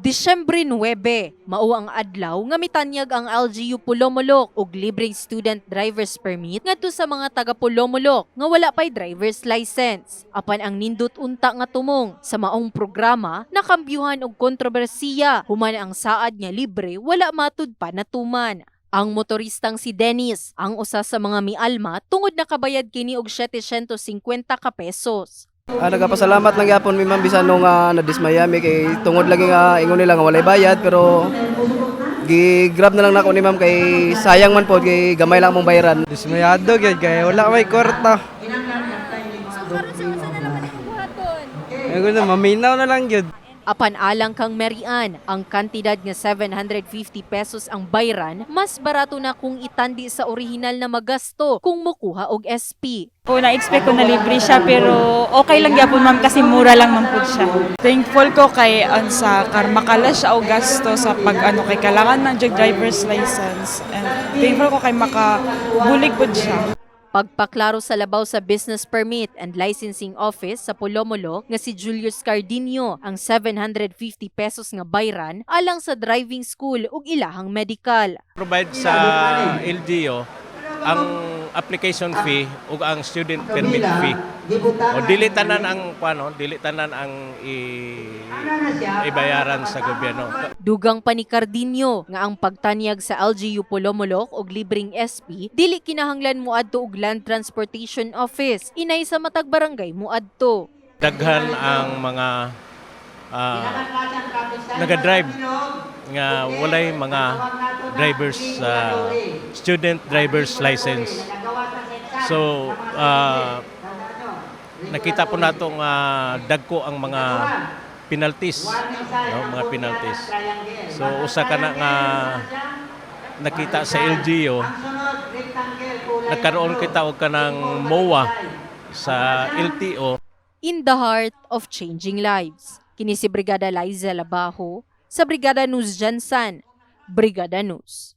Disyembre 9, mao ang adlaw nga mitanyag ang LGU Pulomolok og libreng student driver's permit ngadto sa mga taga Pulomolok nga wala pay driver's license. Apan ang nindot unta nga tumong sa maong programa nakambyuhan og kontrobersiya human ang saad nga libre wala matud pa natuman. Ang motoristang si Dennis ang usa sa mga mialma tungod nakabayad kini og 750 ka pesos. Ah, nagapasalamat lang yapon mi ma'am bisan nung uh, nadismaya mi kay tungod lagi nga ingon nila nga walay bayad pero gi-grab na lang nako ni ma'am kay sayang man po kay gamay lang mong bayaran. Dismayado gyud kay wala may kwarta. Ayun na maminaw na lang gyud. Apan alang kang Marian, ang kantidad nga 750 pesos ang bayran, mas barato na kung itandi sa orihinal na magasto kung mukuha og SP. po na-expect ko na libre siya pero okay lang gyapon ma'am kasi mura lang man pud siya. Thankful ko kay an sa karmakala siya o gasto sa pag ano kay kailangan ng driver's license and thankful ko kay makabulig pud siya. Pagpaklaro sa labaw sa Business Permit and Licensing Office sa Polomolo nga si Julius Cardinio ang 750 pesos nga bayran alang sa driving school ug ilahang medical. provide sa LGU ang application fee ug ang student permit fee. O dili tanan ang kuano, dili tanan ang i, ibayaran sa gobyerno. Dugang pa ni Cardinio nga ang pagtanyag sa LGU Polomolok og libreng SP dili kinahanglan muadto og Land Transportation Office inay sa matag barangay muadto. Daghan ang mga ah, naga-drive nga walay mga drivers ah, student driver's license. So ah, nakita po nato nga dagko ang mga penalties, no, mga penalties. So usa ka na nga nakita sa LGU nagkaroon kita og kanang MOA sa LTO In the heart of changing lives. Kini si Brigada Liza Labajo sa Brigada News Jansan. Brigada News.